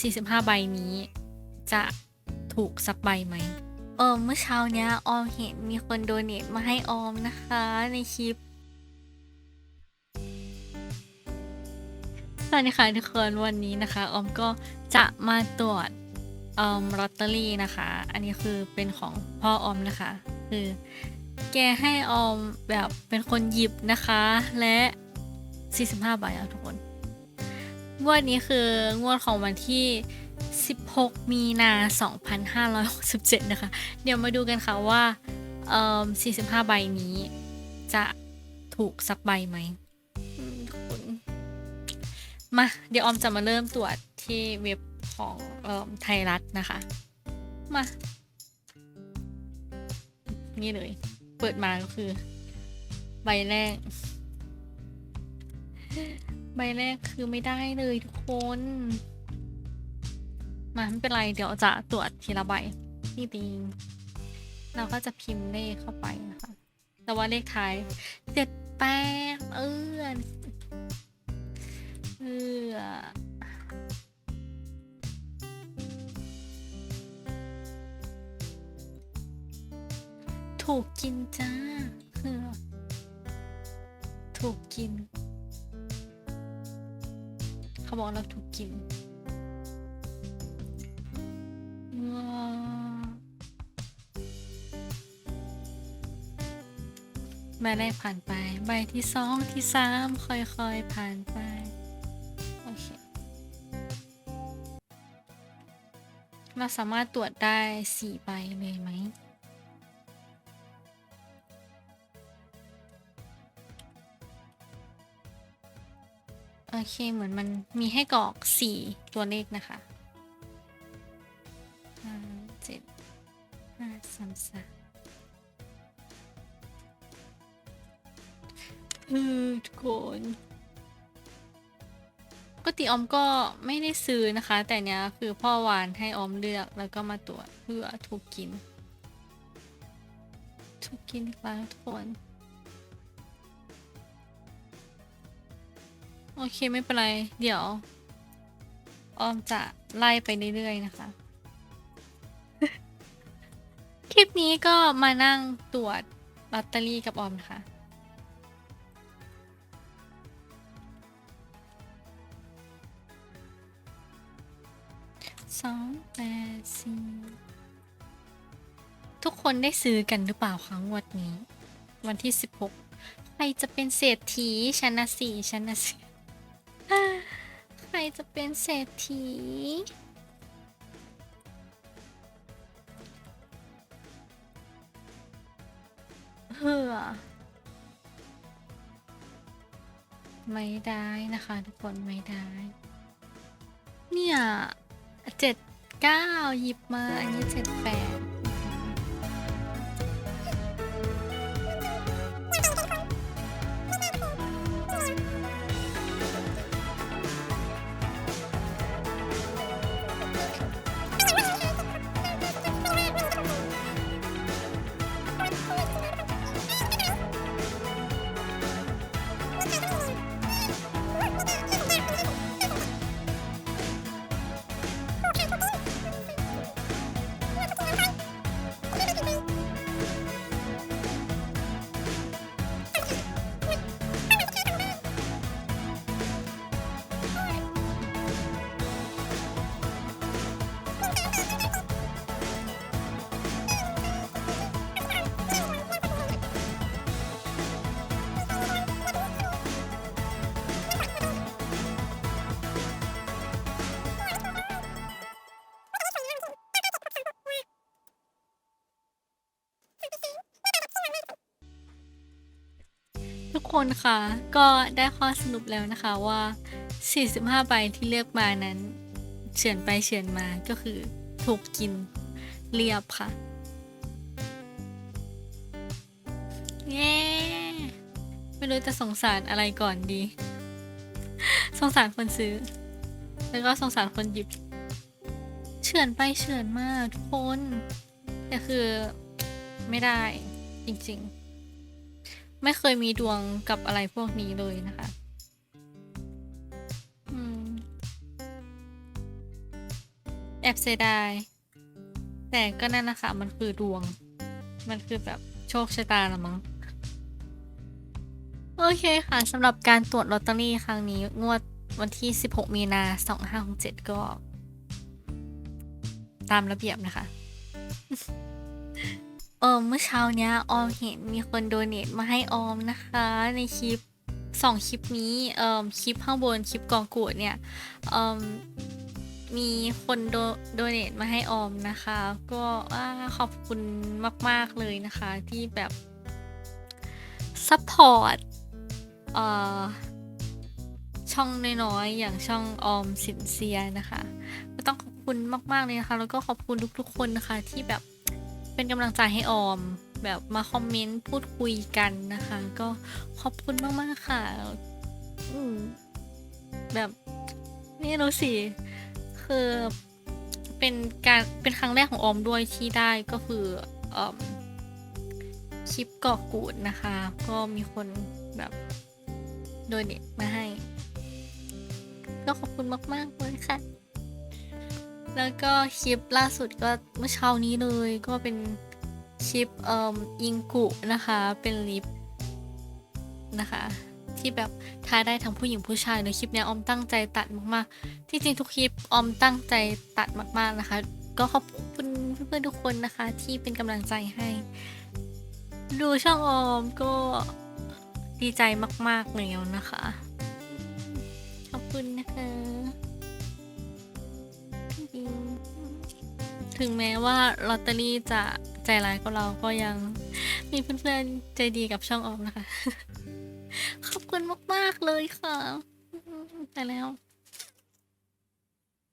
45 ใบนี้ จะถูกสักใบไหม เออเมื่อเช้าเนี้ยออมเห็นมีคนโดเนทมาให้ออมนะคะในคลิปสวัสดีค่ะทุกคนวันนี้นะคะ ออมก็จะมาตรวจออมลอตเตอรี่นะคะ อันนี้คือเป็นของพ่อออมนะคะ คือแกให้ออมแบบเป็นคนหยิบนะคะและ 45 ใบอะทุกคน งวดนี้คืองวดของวันที่ 16 มีนา 2567 นะคะ เดี๋ยวมาดูกันค่ะว่าเอ่อ45 ใบนี้ จะถูกสักใบไหมอืมทุกคนมา เดี๋ยวออมจะมาเริ่มตรวจที่เว็บของเอ่อไทยรัฐนะคะ มา นี่เลย เปิดมาก็คือ ใบแรก ใบแรกคือไม่ได้เลยทุกคน มาไม่เป็นไร เดี๋ยวจะตรวจทีละใบนี่ดีเราก็จะพิมพ์เลขเข้าไปนะคะ แต่ว่าเลขท้ายเจ็ดแปดเอื้อนเอือถูกกินจ้าถูกกิน เขาบอกเราถูกกินว้าใบแรกผ่านไป ใบที่สองที่สามค่อยๆผ่านไปโอเคเราสามารถตรวจได้สี่ใบเลยไหม โอเคเหมือนมันมีให้กรอกสี่ตัวเลขนะคะห้าเจ็ดห้าสามสามออทุกคนปกติออมก็ไม่ได้ซื้อนะคะ แต่เนี้ยคือพ่อวานให้ออมเลือกแล้วก็มาตรวจเพื่อถูกกิน ถูกกินอีกแล้วทุกคน โอเคไม่เป็นไร เดี๋ยว ออมจะไล่ไปเรื่อยๆนะคะ คลิปนี้ก็มานั่งตรวจลอตเตอรี่กับออมนะคะสองแปดสี่ทุกคนได้ซื้อกันหรือเปล่าคะงวดนี้ วันที่16ใครจะเป็นเศรษฐีชนะสี่ชนะสี่ จะเป็นเศรษฐีเฮือไม่ได้นะคะ ทุกคนไม่ได้ เนี่ยเจ็ดเก้าหยิบมา อันนี้เจ็ดแปด ทุกคนคะก็ได้ข้อสรุปแล้วนะคะว่า 45 ใบที่เลือกมานั้นเฉือนไปเฉือนมาก็คือถูกกินเรียบค่ะ เย้ ไม่รู้จะสงสารอะไรก่อนดี สงสารคนซื้อ แล้วก็สงสารคนหยิบ เฉือนไปเฉือนมาทุกคน แต่คือไม่ได้จริงๆ ไม่เคยมีดวงกับอะไรพวกนี้เลยนะคะอืมอบเสียดาย แต่ก็นั่นนะคะมันคือดวง มันคือแบบโชคชะตาละมั้งโอเคค่ะสำหรับการตรวจลอตเตอรี่ครั้งนี้ งวดวันที่ 16 มีนา2567 ก็ ตามระเบียบนะคะ เออเมื่อเช้าเนี้ยออมเห็นมีคนโดเนทมาให้ออมนะคะ ในคลิปสองคลิปนี้เอ่อคลิปข้างบนคลิปกองกูดเนี่ยเอ่อมีคนโดโดเนทมาให้ออมนะคะ ก็อ่าขอบคุณมาก ๆ เลยนะคะที่แบบซัพพอร์ตเอ่อช่องน้อยๆอย่างช่องออมสินเซียนะคะ ก็ต้องขอบคุณมาก ๆ เลยนะคะ แล้วก็ขอบคุณทุก ๆ คนนะคะที่แบบ เป็นกำลังใจให้ออม แบบมาคอมเมนต์พูดคุยกันนะคะ ก็ขอบคุณมาก ๆ ค่ะ อืมแบบนี่รู้สิ คือเป็นการเป็นครั้งแรกของออมด้วยที่ได้ก็คืออคลิปกอกกูดนะคะ ก็มีคนแบบโดยเน็ตมาให้ ก็ขอบคุณมาก ๆ เลยค่ะ แล้วก็คลิปล่าสุดก็เมื่อเช้านี้เลยก็เป็นคลิปเอ่ออิงกุนะคะ เป็นลิปนะคะ ที่แบบทายได้ทั้งผู้หญิงผู้ชายในคลิปเนี้ยออมตั้งใจตัดมากๆ ที่จริงทุกคลิปออมตั้งใจตัดมากๆนะคะ ก็ขอบคุณเพื่อนๆทุกคนนะคะ ที่เป็นกำลังใจให้ ดูช่องออมก็ดีใจมากๆแล้วนะคะ ขอบคุณนะคะ ถึงแม้ว่าลอตเตอรี่จะใจร้ายกับเราก็ยัง มีเพื่อนๆใจดีกับช่องออมนะคะ ขอบคุณมาก ๆ เลยค่ะ ไปแล้ว